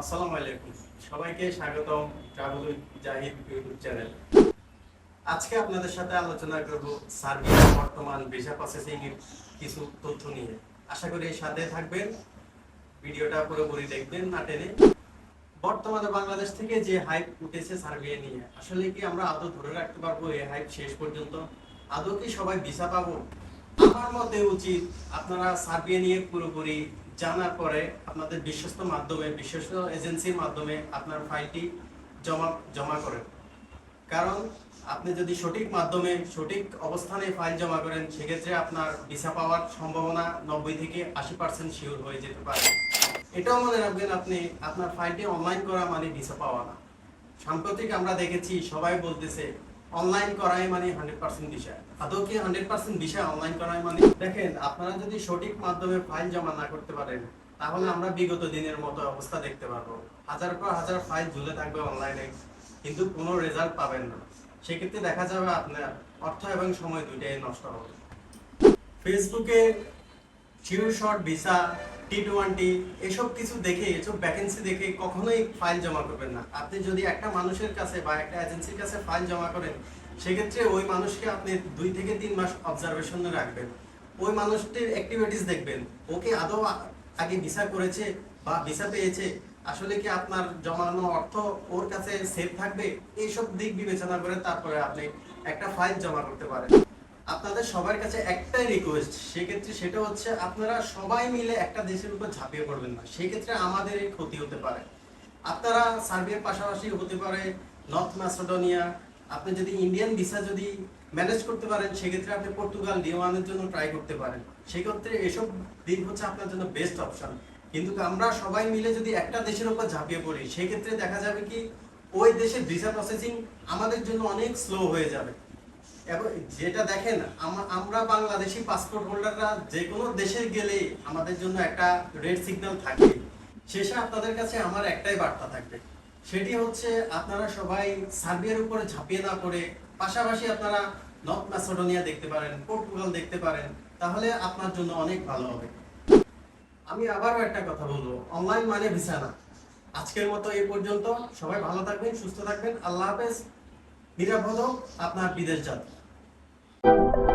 আসসালামু আলাইকুম। সবাইকে স্বাগতম জাহিদ ইউটিউব চ্যানেল। আজকে আপনাদের সাথে আলোচনা করব সার্বিয়ার বর্তমান ভিসা প্রসেসিং এর কিছু তথ্য নিয়ে। আশা করি সাথে থাকবেন। ভিডিওটা পুরোপুরি দেখবেন না টেনে। বর্তমানে বাংলাদেশ থেকে যে হাইপ উঠেছে সার্বিয়া নিয়ে, আসলে কি আমরা আদৌ ধরে রাখতে পারব এই হাইপ শেষ পর্যন্ত? আদৌ কি সবাই ভিসা পাবো? আমার মতে উচিত আপনারা সার্বিয়া নিয়ে পুরোপুরি জানার পরে আপনাদের বিশ্বস্ত মাধ্যমে, বিশ্বস্ত এজেন্সির মাধ্যমে আপনার ফাইলটি জমা জমা করেন। কারণ আপনি যদি সঠিক মাধ্যমে, সঠিক অবস্থানে ফাইল জমা করেন, সেক্ষেত্রে আপনার ভিসা পাওয়ার সম্ভাবনা নব্বই থেকে আশি পার্সেন্ট শিওর হয়ে যেতে পারে। এটাও মনে রাখবেন আপনি, আপনার ফাইলটি অনলাইন করা মানে ভিসা পাওয়া না। সাম্প্রতিক আমরা দেখেছি, সবাই বলতেছে অনলাইন করাই মানে হান্ড্রেড পার্সেন্ট বিষয়। আদৌ কি হান্ড্রেড পার্সেন্ট বিষয় অনলাইন করাই মানে দেখেন, আপনারা যদি সঠিক মাধ্যমে ফাইল জমা না করতে পারেন, তাহলে আমরা বিগত দিনের মতো অবস্থা দেখতে পারব। হাজার পর হাজার ফাইল ঝুলে থাকবে অনলাইনে কিন্তু কোনো রেজাল্ট পাবেন না। সেক্ষেত্রে দেখা যাবে আপনার অর্থ এবং সময় দুইটাই নষ্ট হবে। ফেসবুকে sure short visa T twenty এসব কিছু দেখে, এসব ভ্যাকেন্সি দেখে কখনোই ফাইল জমা করবেন না। আপনি যদি একটা মানুষের কাছে বা একটা এজেন্সির কাছে ফাইল জমা করেন, সেক্ষেত্রে ওই মানুষকে আপনি দুই থেকে তিন মাস অবজারভেশনে রাখবেন। ওই মানুষটির অ্যাক্টিভিটিস দেখবেন। ওকে আদৌ আগে ভিসা করেছে বা ভিসা পেয়েছে, আসলে কি আপনার জমানো অর্থ ওর কাছে সেফ থাকবে? এইসব দিক বিবেচনা করে তারপরে আপনি একটা ফাইল জমা করতে পারেন। আপনাদের সবার কাছে একটাই রিকোয়েস্ট সেক্ষেত্রে সেটা হচ্ছে আপনারা সবাই মিলে একটা দেশের উপর ঝাঁপিয়ে পড়বেন না। সেক্ষেত্রে আমাদের ক্ষতি হতে পারে। আপনারা সার্বিয়ার পাশাপাশি হতে পারে, নর্থ ম্যাসেডোনিয়া আপনি যদি ইন্ডিয়ান ভিসা যদি ম্যানেজ করতে পারেন, সেক্ষেত্রে আপনি পর্তুগাল, ডি জন্য ট্রাই করতে পারেন। সেক্ষেত্রে এসব দিক হচ্ছে আপনার জন্য বেস্ট অপশন কিন্তু আমরা সবাই মিলে যদি একটা দেশের উপর ঝাঁপিয়ে পড়ি, সেক্ষেত্রে দেখা যাবে কি, ওই দেশের ভিসা প্রসেসিং আমাদের জন্য অনেক স্লো হয়ে যাবে। এবং যেটা দেখেন আমরা বাংলাদেশি পাসপোর্ট হোল্ডাররা যে কোনো দেশে গেলে আমাদের জন্য একটা রেড সিগন্যাল থাকে। শেষে আপনাদের কাছে আমার একটাই বার্তা থাকবে। সেটি হচ্ছে আপনারা সবাই সার্বিয়ার উপরে ঝাঁপিয়ে না পড়ে, পাশাপাশি আপনারা নর্থ ম্যাসেডোনিয়া দেখতে পারেন, পর্তুগাল দেখতে পারেন, তাহলে আপনার জন্য অনেক ভালো হবে। আমি আবারও একটা কথা বলব অনলাইন মানে ভিসা না। আজকের মতো এই পর্যন্ত, সবাই ভালো থাকবেন, সুস্থ থাকবেন, আল্লাহ হাফেজ। নিরাপদ আপনার বিদেশ যাত্রা।